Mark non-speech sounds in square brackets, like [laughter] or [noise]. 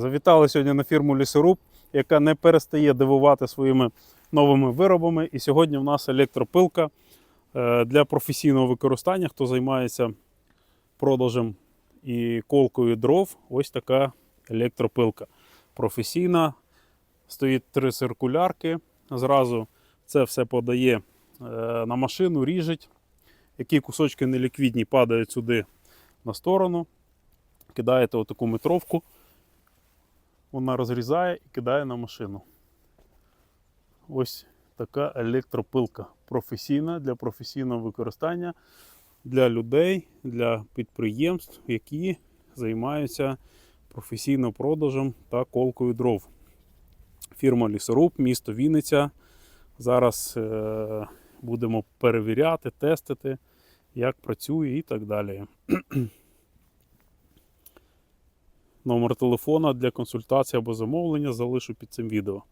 Завітали сьогодні на фірму Лісоруб, яка не перестає дивувати своїми новими виробами. І сьогодні в нас електропилка е, для професійного використання. Хто займається продажем і колкою дров, ось така електропилка. Професійна. Стоїть три циркулярки. Зразу це все подає е, на машину, ріжить. Які кусочки неліквідні падають сюди на сторону. Кидаєте отаку метровку вона розрізає і кидає на машину. Ось така електропилка. Професійна для професійного використання для людей, для підприємств, які займаються професійним продажем та колкою дров. Фірма Лісоруб, місто Вінниця. Зараз е- будемо перевіряти, тестити, як працює і так далі. [clears throat] Номер телефона для консультації або замовлення залишу під цим відео.